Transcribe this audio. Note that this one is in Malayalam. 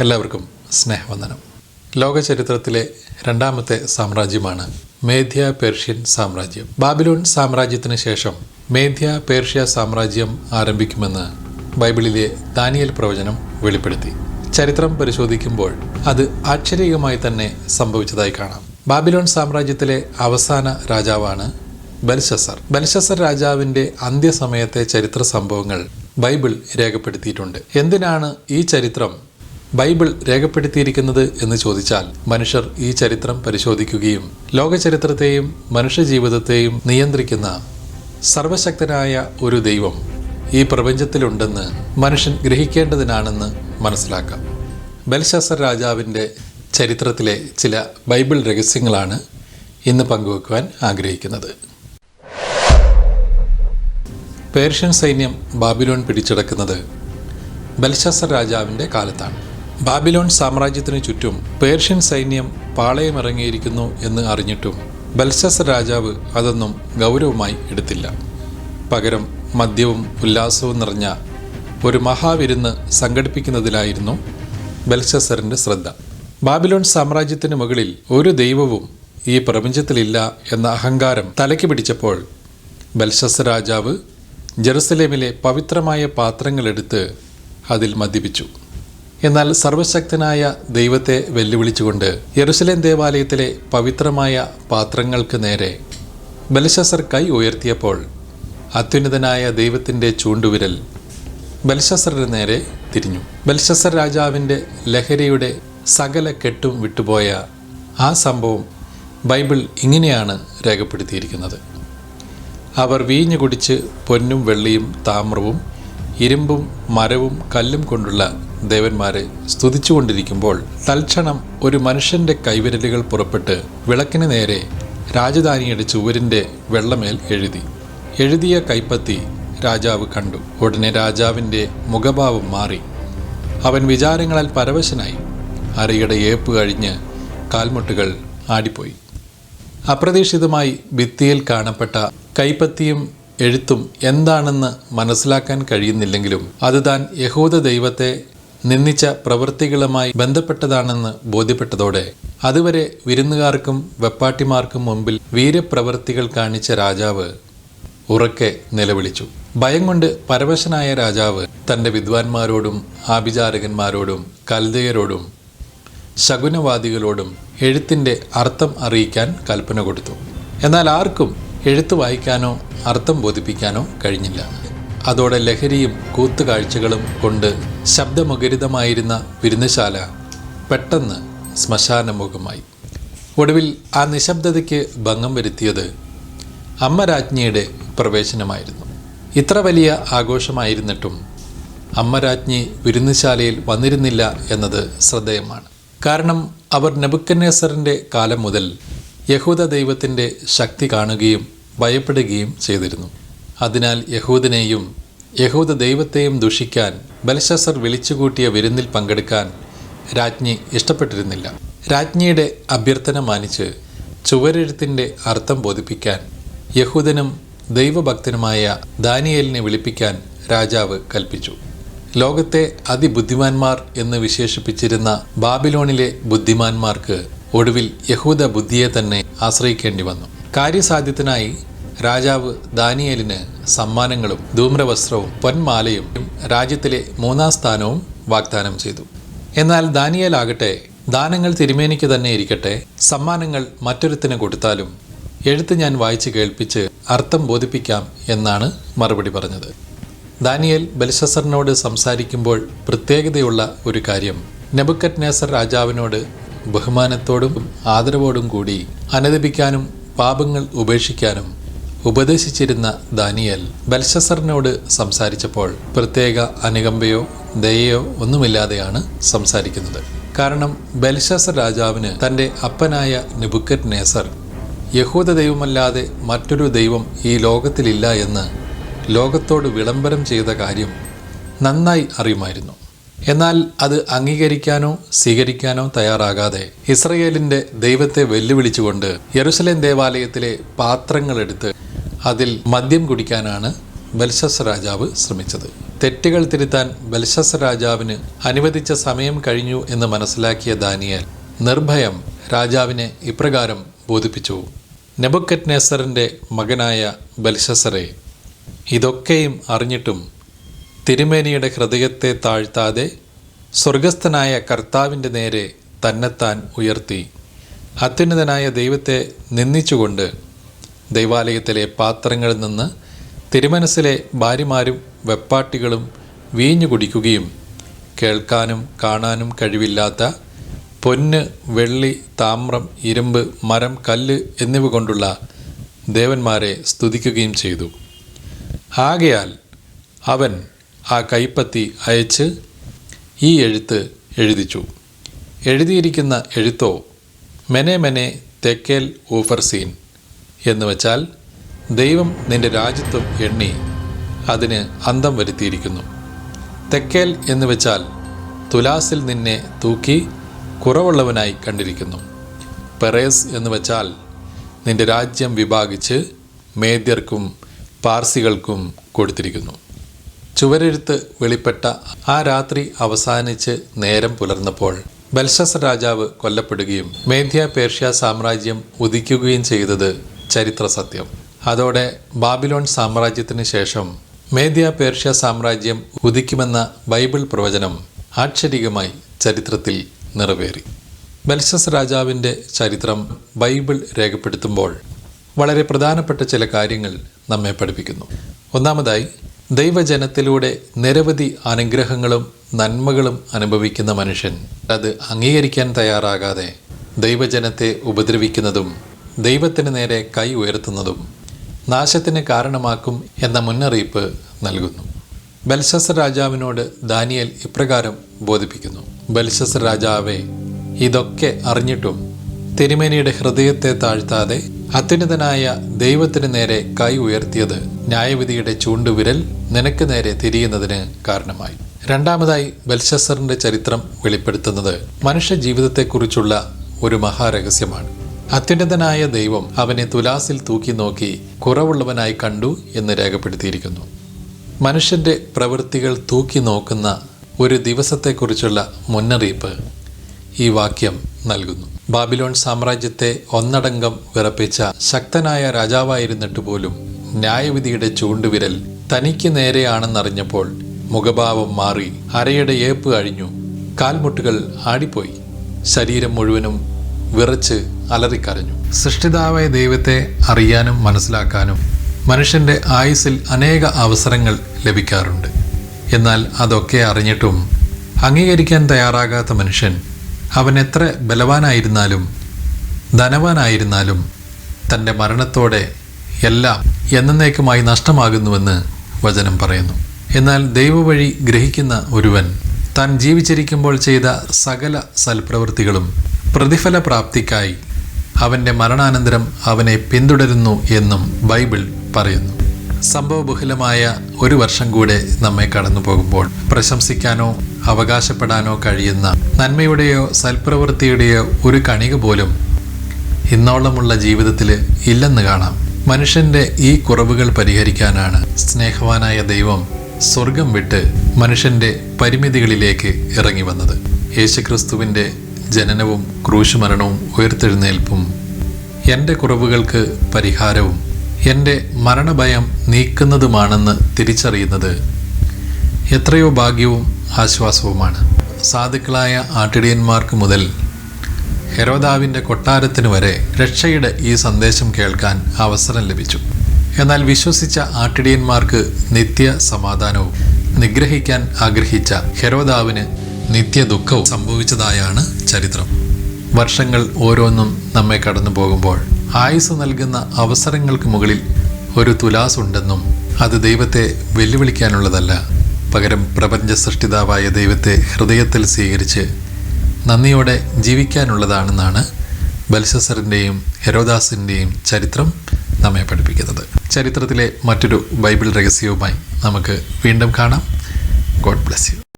എല്ലാവർക്കും സ്നേഹവന്ദനം. ലോക ചരിത്രത്തിലെ രണ്ടാമത്തെ സാമ്രാജ്യമാണ് മേധ്യ പേർഷ്യൻ സാമ്രാജ്യം. ബാബിലോൺ സാമ്രാജ്യത്തിന് ശേഷം മേധ്യ പേർഷ്യ സാമ്രാജ്യം ആരംഭിക്കുമെന്ന് ബൈബിളിലെ ദാനിയൽ പ്രവചനം വെളിപ്പെടുത്തി. ചരിത്രം പരിശോധിക്കുമ്പോൾ അത് ആശ്ചര്യകമായി തന്നെ സംഭവിച്ചതായി കാണാം. ബാബിലോൺ സാമ്രാജ്യത്തിലെ അവസാന രാജാവാണ് ബൽഷസർ ബൽഷസർ രാജാവിന്റെ അന്ത്യസമയത്തെ ചരിത്ര സംഭവങ്ങൾ ബൈബിൾ രേഖപ്പെടുത്തിയിട്ടുണ്ട്. എന്തിനാണ് ഈ ചരിത്രം ബൈബിൾ രേഖപ്പെടുത്തിയിരിക്കുന്നത് എന്ന് ചോദിച്ചാൽ മനുഷ്യർ ഈ ചരിത്രം പരിശോധിക്കുകയും ലോക ചരിത്രത്തെയും മനുഷ്യജീവിതത്തെയും നിയന്ത്രിക്കുന്ന സർവശക്തനായ ഒരു ദൈവം ഈ പ്രപഞ്ചത്തിലുണ്ടെന്ന് മനുഷ്യൻ ഗ്രഹിക്കേണ്ടതിനാണെന്ന് മനസ്സിലാക്കാം. ബൽശാസർ രാജാവിന്റെ ചരിത്രത്തിലെ ചില ബൈബിൾ രഹസ്യങ്ങളാണ് ഇന്ന് പങ്കുവെക്കുവാൻ ആഗ്രഹിക്കുന്നത്. പേർഷ്യൻ സൈന്യം ബാബിലോൺ പിടിച്ചെടുക്കുന്നത് ബൽശാസർ രാജാവിന്റെ കാലത്താണ്. ബാബിലോൺ സാമ്രാജ്യത്തിനു ചുറ്റും പേർഷ്യൻ സൈന്യം പാളയമിറങ്ങിയിരിക്കുന്നു എന്ന് അറിഞ്ഞിട്ടും ബൽസസ് രാജാവ് അതൊന്നും ഗൗരവമായി എടുത്തില്ല. പകരം മദ്യവും ഉല്ലാസവും നിറഞ്ഞ ഒരു മഹാവിരുന്ന് സംഘടിപ്പിക്കുന്നതിലായിരുന്നു ബൽസസറിന്റെ ശ്രദ്ധ. ബാബിലോൺ സാമ്രാജ്യത്തിന് മുകളിൽ ഒരു ദൈവവും ഈ പ്രപഞ്ചത്തിലില്ല എന്ന അഹങ്കാരം തലയ്ക്ക് പിടിച്ചപ്പോൾ ബൽസസ് രാജാവ് ജെറുസലേമിലെ പവിത്രമായ പാത്രങ്ങളെടുത്ത് അതിൽ മദ്യപിച്ചു. എന്നാൽ സർവശക്തനായ ദൈവത്തെ വെല്ലുവിളിച്ചുകൊണ്ട് യെറുസലേം ദേവാലയത്തിലെ പവിത്രമായ പാത്രങ്ങൾക്ക് നേരെ ബലശസർ കൈ ഉയർത്തിയപ്പോൾ അത്യുന്നതനായ ദൈവത്തിന്റെ ചൂണ്ടുവിരൽ ബൽഷസറിന് നേരെ തിരിഞ്ഞു. ബൽഷസർ രാജാവിന്റെ ലഹരിയുടെ സകല കെട്ടും വിട്ടുപോയ ആ സംഭവം ബൈബിൾ ഇങ്ങനെയാണ് രേഖപ്പെടുത്തിയിരിക്കുന്നത്. അവർ വീഞ്ഞു കുടിച്ച് പൊന്നും വെള്ളിയും താമ്രവും ഇരുമ്പും മരവും കല്ലും കൊണ്ടുള്ള ദേവന്മാരെ സ്തുതിച്ചുകൊണ്ടിരിക്കുമ്പോൾ തൽക്ഷണം ഒരു മനുഷ്യന്റെ കൈവിരലുകൾ പുറപ്പെട്ട് വിളക്കിന് നേരെ രാജധാനിയുടെ ചുവരിന്റെ വെള്ളമേൽ എഴുതി. എഴുതിയ കൈപ്പത്തി രാജാവ് കണ്ടു. ഉടനെ രാജാവിന്റെ മുഖഭാവം മാറി. അവൻ വിചാരങ്ങളാൽ പരവശനായി. അരയുടെ ഏപ്പ് കഴിഞ്ഞ് കാൽമുട്ടുകൾ ആടിപ്പോയി. അപ്രതീക്ഷിതമായി ഭിത്തിയിൽ കാണപ്പെട്ട കൈപ്പത്തിയും എഴുത്തും എന്താണെന്ന് മനസ്സിലാക്കാൻ കഴിയുന്നില്ലെങ്കിലും അത് താൻ യഹൂദ ദൈവത്തെ നിന്ദിച്ച പ്രവൃത്തികളുമായി ബന്ധപ്പെട്ടതാണെന്ന് ബോധ്യപ്പെട്ടതോടെ അതുവരെ വിരുന്നുകാർക്കും വെപ്പാട്ടിമാർക്കും മുമ്പിൽ വീരപ്രവൃത്തികൾ കാണിച്ച രാജാവ് ഉറക്കെ നിലവിളിച്ചു. ഭയം കൊണ്ട് പരവശനായ രാജാവ് തന്റെ വിദ്വാൻമാരോടും ആഭിചാരകന്മാരോടും കൽതയരോടും ശകുനവാദികളോടും എഴുത്തിന്റെ അർത്ഥം അറിയിക്കാൻ കൽപ്പന കൊടുത്തു. എന്നാൽ ആർക്കും എഴുത്ത് വായിക്കാനോ അർത്ഥം ബോധിപ്പിക്കാനോ കഴിഞ്ഞില്ല. അതോടെ ലഹരിയും കൂത്തുകാഴ്ചകളും കൊണ്ട് ശബ്ദമുഖരിതമായിരുന്ന വിരുന്നശാല പെട്ടെന്ന് ശ്മശാനമുഖമായി. ഒടുവിൽ ആ നിശബ്ദതയ്ക്ക് ഭംഗം വരുത്തിയത് അമ്മ രാജ്ഞിയുടെ പ്രവേശനമായിരുന്നു. ഇത്ര വലിയ ആഘോഷമായിരുന്നിട്ടും അമ്മ രാജ്ഞി വിരുന്നുശാലയിൽ വന്നിരുന്നില്ല എന്നത് ശ്രദ്ധേയമാണ്. കാരണം അവർ നെബുക്കന്നേസറിന്റെ കാലം മുതൽ യഹൂദ ദൈവത്തിന്റെ ശക്തി കാണുകയും ഭയപ്പെടുകയും ചെയ്തിരുന്നു. അതിനാൽ യഹൂദനെയും യഹൂദ ദൈവത്തെയും ദുഷിക്കാൻ ബലശസർ വിളിച്ചുകൂട്ടിയ വിരുന്നിൽ പങ്കെടുക്കാൻ രാജ്ഞി ഇഷ്ടപ്പെട്ടിരുന്നില്ല. രാജ്ഞിയുടെ അഭ്യർത്ഥന മാനിച്ച് ചുവരെഴുത്തിന്റെ അർത്ഥം ബോധിപ്പിക്കാൻ യഹൂദനും ദൈവഭക്തനുമായ ദാനിയേലിനെ വിളിപ്പിക്കാൻ രാജാവ് കൽപ്പിച്ചു. ലോകത്തെ അതിബുദ്ധിമാന്മാർ എന്ന് വിശേഷിപ്പിച്ചിരുന്ന ബാബിലോണിലെ ബുദ്ധിമാന്മാർക്ക് ഒടുവിൽ യഹൂദ ബുദ്ധിയെ തന്നെ ആശ്രയിക്കേണ്ടി വന്നു. കാര്യസാധ്യത്തിനായി രാജാവ് ദാനിയേലിന് സമ്മാനങ്ങളും ധൂമ്രവസ്ത്രവും പൊന്മാലയും രാജ്യത്തിലെ മൂന്നാം സ്ഥാനവും വാഗ്ദാനം ചെയ്തു. എന്നാൽ ദാനിയേലാകട്ടെ ദാനങ്ങൾ തിരുമേനിക്ക് തന്നെ ഇരിക്കട്ടെ സമ്മാനങ്ങൾ മറ്റൊരുത്തിന് കൊടുത്താലും എഴുത്ത് ഞാൻ വായിച്ച് കേൾപ്പിച്ച് അർത്ഥം ബോധിപ്പിക്കാം എന്നാണ് മറുപടി പറഞ്ഞത്. ദാനിയേൽ ബൽഷസറിനോട് സംസാരിക്കുമ്പോൾ പ്രത്യേകതയുള്ള ഒരു കാര്യം നെബുക്കറ്റ് നേസർ രാജാവിനോട് ബഹുമാനത്തോടും ആദരവോടും കൂടി അനുദപിക്കാനും പാപങ്ങൾ ഉപേക്ഷിക്കാനും ഉപദേശിച്ചിരുന്ന ദാനിയൽ ബൽഷസറിനോട് സംസാരിച്ചപ്പോൾ പ്രത്യേക അനുകമ്പയോ ദയയോ ഒന്നുമില്ലാതെയാണ് സംസാരിക്കുന്നത്. കാരണം ബൽഷസർ രാജാവിന് തന്റെ അപ്പനായ നെബുക്കറ്റ് നേസർ യഹൂദ ദൈവമല്ലാതെ മറ്റൊരു ദൈവം ഈ ലോകത്തിലില്ല എന്ന് ലോകത്തോട് വിളംബരം ചെയ്ത കാര്യം നന്നായി അറിയുമായിരുന്നു. എന്നാൽ അത് അംഗീകരിക്കാനോ സ്വീകരിക്കാനോ തയ്യാറാകാതെ ഇസ്രയേലിന്റെ ദൈവത്തെ വെല്ലുവിളിച്ചുകൊണ്ട് യെറുസലേം ദേവാലയത്തിലെ പാത്രങ്ങളെടുത്ത് അതിൽ മദ്യം കുടിക്കാനാണ് ബൽഷസ് രാജാവ് ശ്രമിച്ചത്. തെറ്റുകൾ തിരുത്താൻ ബൽഷസ് രാജാവിന് അനുവദിച്ച സമയം കഴിഞ്ഞു എന്ന് മനസ്സിലാക്കിയ ദാനിയേൽ നിർഭയം രാജാവിനെ ഇപ്രകാരം ബോധിപ്പിച്ചു. നെബുക്കറ്റ്നേസറിന്റെ മകനായ ബൽഷസറെ ഇതൊക്കെയും അറിഞ്ഞിട്ടും തിരുമേനിയുടെ ഹൃദയത്തെ താഴ്ത്താതെ സ്വർഗസ്ഥനായ കർത്താവിന്റെ നേരെ തന്നെത്താൻ ഉയർത്തി. അത്യുന്നതനായ ദൈവത്തെ നിന്ദിച്ചുകൊണ്ട് ദൈവാലയത്തിലെ പാത്രങ്ങളിൽ നിന്ന് തിരുമനസ്സിലെ ഭാര്യമാരും വെപ്പാട്ടികളും വീഞ്ഞു കുടിക്കുകയും കേൾക്കാനും കാണാനും കഴിവില്ലാത്ത പൊന്ന് വെള്ളി താമ്രം ഇരുമ്പ് മരം കല്ല് എന്നിവ കൊണ്ടുള്ള ദേവന്മാരെ സ്തുതിക്കുകയും ചെയ്തു. ആകയാൽ അവൻ ആ കൈപ്പത്തി അയച്ച് ഈ എഴുത്ത് എഴുതിച്ചു. എഴുതിയിരിക്കുന്ന എഴുത്തോ മെനെ മെനെ തെക്കേൽ ഊഫർസീൻ എന്ന് വെച്ചാൽ ദൈവം നിന്റെ രാജ്യത്വം എണ്ണി അതിന് അന്തം വരുത്തിയിരിക്കുന്നു. തെക്കേൽ എന്ന് വെച്ചാൽ തുലാസിൽ നിന്നെ തൂക്കി കുറവുള്ളവനായി കണ്ടിരിക്കുന്നു. പെറേസ് എന്ന് വെച്ചാൽ നിന്റെ രാജ്യം വിഭാഗിച്ച് മേദ്യർക്കും പാർസികൾക്കും കൊടുത്തിരിക്കുന്നു. ചുവരെഴുത്ത് വെളിപ്പെട്ട ആ രാത്രി അവസാനിച്ച് നേരം പുലർന്നപ്പോൾ ബൽഷസ് രാജാവ് കൊല്ലപ്പെടുകയും മേധ്യ പേർഷ്യ സാമ്രാജ്യം ഉദിക്കുകയും ചെയ്തത് ചരിത്ര സത്യം. അതോടെ ബാബിലോൺ സാമ്രാജ്യത്തിന് ശേഷം മേധ്യ പേർഷ്യ സാമ്രാജ്യം ഉദിക്കുമെന്ന ബൈബിൾ പ്രവചനം ആക്ഷരികമായി ചരിത്രത്തിൽ നിറവേറി. ബൽഷസ് രാജാവിന്റെ ചരിത്രം ബൈബിൾ രേഖപ്പെടുത്തുമ്പോൾ വളരെ പ്രധാനപ്പെട്ട ചില കാര്യങ്ങൾ നമ്മെ പഠിപ്പിക്കുന്നു. ഒന്നാമതായി ദൈവജനത്തിലൂടെ നിരവധി അനുഗ്രഹങ്ങളും നന്മകളും അനുഭവിക്കുന്ന മനുഷ്യൻ അത് അംഗീകരിക്കാൻ തയ്യാറാകാതെ ദൈവജനത്തെ ഉപദ്രവിക്കുന്നതും ദൈവത്തിന് നേരെ കൈ ഉയർത്തുന്നതും നാശത്തിന് കാരണമാക്കും എന്ന മുന്നറിയിപ്പ് നൽകുന്നു. ബൽശസ് രാജാവിനോട് ദാനിയൽ ഇപ്രകാരം ബോധിപ്പിക്കുന്നു. ബൽശസ് രാജാവെ ഇതൊക്കെ അറിഞ്ഞിട്ടും തിരുമേനിയുടെ ഹൃദയത്തെ താഴ്ത്താതെ അത്യുന്നതനായ ദൈവത്തിന് നേരെ കൈ ഉയർത്തിയത് ന്യായവിധിയുടെ ചൂണ്ടുവിരൽ നിനക്ക് നേരെ തിരിയുന്നതിന് കാരണമായി. രണ്ടാമതായി ബൽഷസറിന്റെ ചരിത്രം വെളിപ്പെടുത്തുന്നത് മനുഷ്യ ജീവിതത്തെക്കുറിച്ചുള്ള ഒരു മഹാരഹസ്യമാണ്. അത്യുന്നതനായ ദൈവം അവനെ തുലാസിൽ തൂക്കി നോക്കി കുറവുള്ളവനായി കണ്ടു എന്ന് രേഖപ്പെടുത്തിയിരിക്കുന്നു. മനുഷ്യന്റെ പ്രവൃത്തികൾ തൂക്കി നോക്കുന്ന ഒരു ദിവസത്തെക്കുറിച്ചുള്ള മുന്നറിയിപ്പ് ഈ വാക്യം നൽകുന്നു. ബാബിലോൺ സാമ്രാജ്യത്തെ ഒന്നടങ്കം വിറപ്പിച്ച ശക്തനായ രാജാവായിരുന്നിട്ട് പോലും ന്യായവിധിയുടെ ചൂണ്ടുവിരൽ തനിക്ക് നേരെയാണെന്നറിഞ്ഞപ്പോൾ മുഖഭാവം മാറി അരയുടെ ഏപ്പ് അഴിഞ്ഞു കാൽമുട്ടുകൾ ആടിപ്പോയി. ശരീരം മുഴുവനും വിറച്ച് അലറിക്കരഞ്ഞു. സൃഷ്ടിതാവായ ദൈവത്തെ അറിയാനും മനസ്സിലാക്കാനും മനുഷ്യന്റെ ആയുസ്സിൽ അനേക അവസരങ്ങൾ ലഭിക്കാറുണ്ട്. എന്നാൽ അതൊക്കെ അറിഞ്ഞിട്ടും അംഗീകരിക്കാൻ തയ്യാറാകാത്ത മനുഷ്യൻ അവൻ എത്ര ബലവാനായിരുന്നാലും ധനവാനായിരുന്നാലും തന്റെ മരണത്തോടെ എല്ലാം എന്നേക്കുമായി നഷ്ടമാകുന്നുവെന്ന് വചനം പറയുന്നു. എന്നാൽ ദൈവവഴി ഗ്രഹിക്കുന്ന ഒരുവൻ താൻ ജീവിച്ചിരിക്കുമ്പോൾ ചെയ്ത സകല സൽപ്രവൃത്തികളും പ്രതിഫല പ്രാപ്തിക്കായി അവന്റെ മരണാനന്തരം അവനെ പിന്തുടരുന്നു എന്നും ബൈബിൾ പറയുന്നു. സംഭവബഹുലമായ ഒരു വർഷം കൂടെ നമ്മെ കടന്നു പോകുമ്പോൾ പ്രശംസിക്കാനോ അവകാശപ്പെടാനോ കഴിയുന്ന നന്മയുടെയോ സൽപ്രവൃത്തിയുടെയോ ഒരു കണിക പോലും ഇന്നോളമുള്ള ജീവിതത്തിൽ ഇല്ലെന്ന് കാണാം. മനുഷ്യന്റെ ഈ കുറവുകൾ പരിഹരിക്കാനാണ് സ്നേഹവാനായ ദൈവം സ്വർഗം വിട്ട് മനുഷ്യന്റെ പരിമിതികളിലേക്ക് ഇറങ്ങി വന്നത്. യേശുക്രിസ്തുവിന്റെ ജനനവും ക്രൂശുമരണവും ഉയർത്തെഴുന്നേൽപ്പും എന്റെ കുറവുകൾക്ക് പരിഹാരവും എന്റെ മരണഭയം നീക്കുന്നതുമാണെന്ന് തിരിച്ചറിയുന്നത് എത്രയോ ഭാഗ്യവും ആശ്വാസവുമാണ്. സാധുക്കളായ ആട്ടിടിയന്മാർക്ക് മുതൽ ഹെരോദാവിന്റെ കൊട്ടാരത്തിന് വരെ രക്ഷയുടെ ഈ സന്ദേശം കേൾക്കാൻ അവസരം ലഭിച്ചു. എന്നാൽ വിശ്വസിച്ച ആട്ടിടിയന്മാർക്ക് നിത്യ സമാധാനവും നിഗ്രഹിക്കാൻ ആഗ്രഹിച്ച ഹെരോദാവിന് നിത്യ ദുഃഖവും സംഭവിച്ചതായാണ് ചരിത്രം. വർഷങ്ങൾ ഓരോന്നും നമ്മെ കടന്നു പോകുമ്പോൾ ആയുസ് നൽകുന്ന അവസരങ്ങൾക്ക് മുകളിൽ ഒരു തുലാസ് ഉണ്ടെന്നും അത് ദൈവത്തെ വെല്ലുവിളിക്കാനുള്ളതല്ല. പകരം പ്രപഞ്ച സൃഷ്ടിതാവായ ദൈവത്തെ ഹൃദയത്തിൽ സ്വീകരിച്ച് നന്ദിയോടെ ജീവിക്കാനുള്ളതാണെന്നാണ് ബൽസസറിന്റെയും ഹെരോദാസിന്റെയും ചരിത്രം നമ്മെ പഠിപ്പിക്കുന്നത്. ചരിത്രത്തിലെ മറ്റൊരു ബൈബിൾ രഹസ്യവുമായി നമുക്ക് വീണ്ടും കാണാം. God bless you.